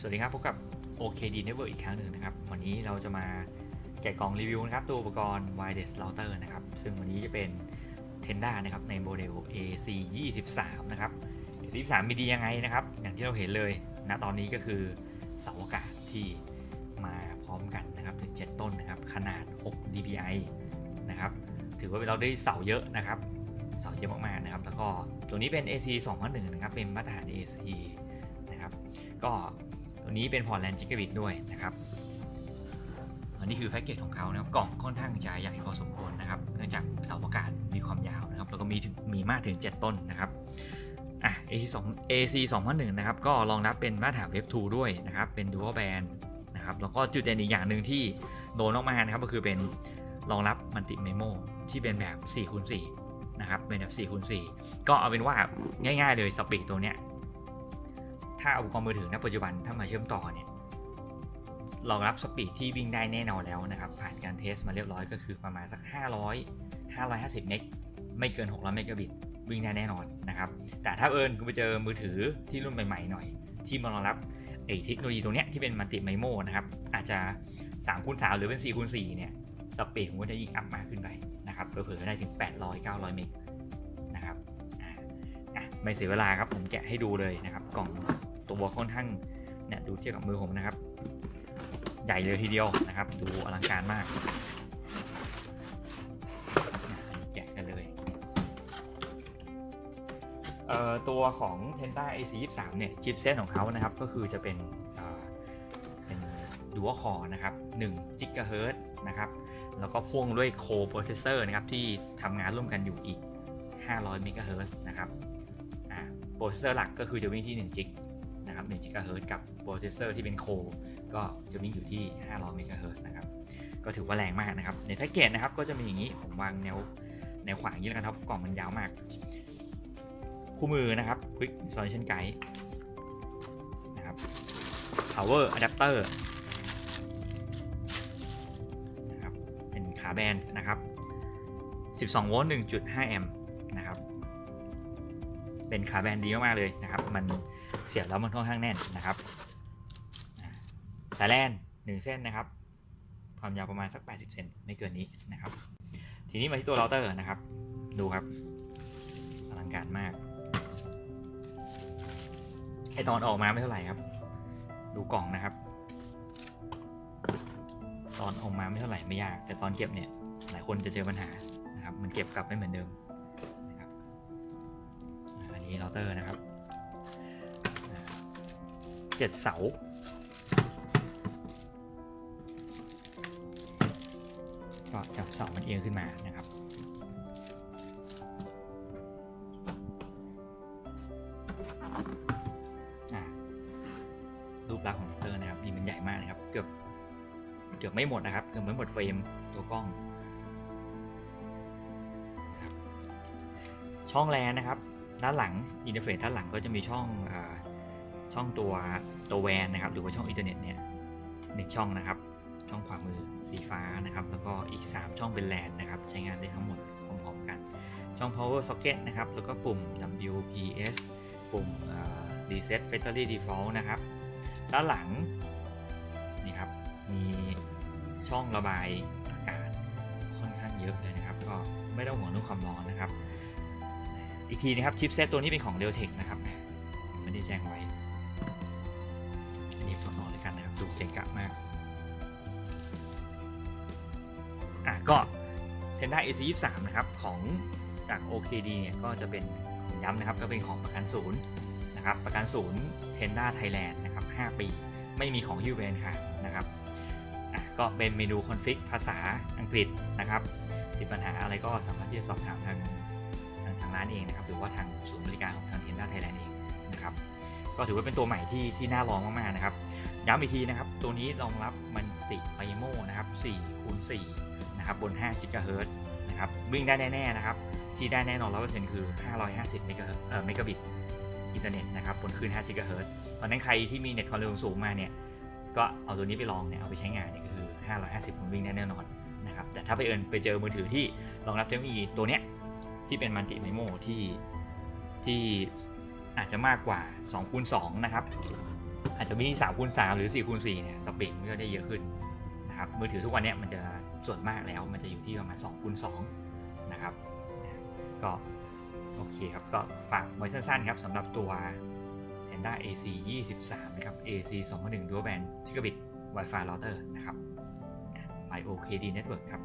สวัสดีครับพบกับ OKD Network อีกครั้งหนึ่งนะครับ วันนี้เราจะมาแกะกล่องรีวิวนะครับตัวอุปกรณ์ wireless router นะครับ ซึ่งวันนี้จะเป็น Tenda นะครับในโมเดล AC 23นะครับ AC 23มีดียังไงนะครับ อย่างที่เราเห็นเลยณตอนนี้ก็คือเสาอากาศที่มาพร้อมกันนะครับถึง 7 ต้นนะครับ ขนาด 6 dpi นะครับ ถือว่าเราได้เสาเยอะนะครับเสาเยอะมากๆนะครับ แล้วก็ตัวนี้เป็น AC 2 0 1นะครับ เป็นมาตรฐาน AC นะครับ ก็ ตัวนี้เป็นพอร์ตแลนด์จิกบิตด้วยนะครับอันนี้คือแพ็กเกจของเขานะครับกล่องค่อนข้างจะใหญ่พอสมควรนะครับเนื่องจากเสาอากาศมีความยาวนะครับแล้วก็มีถึงมีมากถึง 7 ต้นนะครับอะ AC 2 AC 2001นะครับก็รองรับเป็นมาตรฐาน Web 2ด้วยนะครับเป็น Dual Band นะครับแล้วก็จุดเด่นอีกอย่างหนึ่งที่โดนออกมานะครับก็คือเป็นรองรับมัลติเมโมที่เป็นแบบ4คูณ4นะครับเป็นแบบ4คูณ4ก็เอาเป็นว่าง่าย ๆ เลยสปีดตัวเนี้ย ถ้าอุปกรณ์มือถือณปัจจุบันถ้ามาเชื่อมต่อเนี่ยรองรับสปีดที่วิ่งได้แน่นอนแล้วนะครับ ผ่านการเทสมาเรียบร้อยก็คือประมาณสัก 500 550 เมกไม่เกิน 600 เมกะบิตวิ่งได้แน่นอนนะครับ แต่ถ้าเอิญคุณไปเจอมือถือที่รุ่นใหม่ๆหน่อย ที่มารองรับไอ้เทคโนโลยีตรงเนี้ยที่เป็นมัลติไมโมนะครับ อาจจะ3คูณ3หรือเป็น4คูณ4เนี่ยสปีดผมก็จะยิ่งอัพมากขึ้นไปนะครับเผื่อๆได้ถึง 800 900 เมกนะครับไม่เสียเวลาครับผมแกะให้ดูเลยนะครับกล่อง ตัวค่อนข้างเนี่ยดูเทียบกับมือผมนะครับ ใหญ่เลยทีเดียวนะครับ ดูอลังการมากแกะกันเลยเอ่อตัวของ Tenta AC23 เนี่ยชิปเซตของเขานะครับ ก็คือจะเป็นเป็นดัวคอนะครับ1 g h z นะครับแล้วก็พ่วงด้วยโคโปรเซสเซอร์นะครับ ที่ทำงานร่วมกันอยู่อีก 500 MHz นะครับโปรเซสเซอร์หลักก็คือจะวิ่งที่1 g b 31 GHz กับโปรเจสเซอร์ที่เป็นโค ก็จะวิ่งอยู่ที่ 500 MHz นะครับ ก็ถือว่าแรงมากนะครับ ในแพ็กเกจนะครับก็จะมีอย่างนี้ ผมวางแนวแนวขวางยี่แล้วกันครับกล่องมันยาวมาก คู่มือนะครับ Quick Installation Guide นะครับ Power Adapter นะครับ เป็นขาแบนนะครับ 12 โวลต์ 1.5 แอมป์นะครับ เป็นขาแบนดีมากๆเลยนะครับ มัน เสียบแล้วมันค่อนข้างแน่นนะครับสายแลนหนึ่งเส้นนะครับ ความยาวประมาณสัก 80 เซนไม่เกินนี้นะครับ ทีนี้มาที่ตัวเราเตอร์นะครับ ดูครับอลังการมากไอตอนออกมาไม่เท่าไหร่ครับ ดูกล่องนะครับ ตอนออกมาไม่เท่าไหร่ไม่ยาก แต่ตอนเก็บเนี่ยหลายคนจะเจอปัญหานะครับ มันเก็บกลับไม่เหมือนเดิมนะครับอันนี้เราเตอร์นะครับ เจ็ดเสาก็จับเสามันเอียงขึ้นมานะครับ รูปลักษณ์ของเราเตอร์นะครับนี่มันใหญ่มากนะครับ เกือบเกือบไม่หมดนะครับ เกือบไม่หมดเฟรมตัวกล้อง ช่องแลนนะครับ ด้านหลังอินเทอร์เฟซด้านหลังก็จะมีช่องอ ช่องตัวตัวแวนนะครับหรือว่าช่องอินเทอร์เน็ตเนี่ยหนึ่งช่องนะครับ ช่องขวามือสีฟ้านะครับ แล้วก็อีก 3 ช่องเป็นแลนนะครับ ใช้งานได้ทั้งหมดพร้อมๆกัน ช่อง power socket นะครับ แล้วก็ปุ่ม WPS ปุ่ม reset factory default นะครับ ด้านหลังนี่ครับมีช่องระบายอากาศค่อนข้างเยอะเลยนะครับ ก็ไม่ต้องห่วงเรื่องความร้อนนะครับ อีกทีนะครับชิปเซตตัวนี้เป็นของ d e l t e c นะครับไม่ได้แจ้งไว้ อันนี้สอนเลยกันนะครับ ดูเก่งกะมาก อะก็ Tenda AC 23นะครับ ของจาก OKD เนี่ยก็จะเป็นย้ำนะครับ ก็เป็นของประกันศูนย์นะครับ ประกันศูนย์ Tenda Thailand นะครับ 5 ปี ไม่มีของยูเวนค่ะนะครับอะก็เป็นเมนูคอนฟิกภาษาอังกฤษนะครับติดปัญหาอะไรก็สามารถที่จะสอบถามทางทางทางร้านเองนะครับ หรือว่าทางศูนย์บริการของทาง Tenda Thailand เองนะครับ ก็ถือว่าเป็นตัวใหม่ที่ที่น่าลองมากๆนะครับ ย้ำอีกทีนะครับ ตัวนี้รองรับมันติไ i โมนะครับ4คูณ4นะครับบน5 GHz นะครับวิ่งได้แน่ๆนะครับ ที่ได้แน่นอนร้อยเปอร์เซ็นต์คือ 550เมกะเอ่อเมกะบิตอินเทอร์เน็ตนะครับบนคลื่น5 GHz เพราะฉะนั้นใครที่มีเน็ตความเร็วสูงมาเนี่ยก็เอาตัวนี้ไปลองเนี่ยเอาไปใช้งานเนี่ยก็คือ 550มันวิ่งได้แน่นอนนะครับแต่ถ้าไปเอิญไปเจอมือถือที่รองรับเทคโนโลยีตัวเนี้ยที่เป็นมัลติไมโมที่ที่ อาจจะมากกว่า2คูณ2นะครับ อาจจะมี3คูณ3หรือ4คูณ4เนี่ยสปีดมันก็ได้เยอะขึ้นนะครับมือถือทุกวันเนี้ยมันจะส่วนมากแล้วมันจะอยู่ที่ประมาณ2คูณ2นะครับก็โอเคครับก็ฝากไว้สั้นๆครับสำหรับตัว Tenda AC 23 นะครับ AC 2.1 Dual Band Gigabit Wi-Fi Router นะครับ by OKD Network ครับ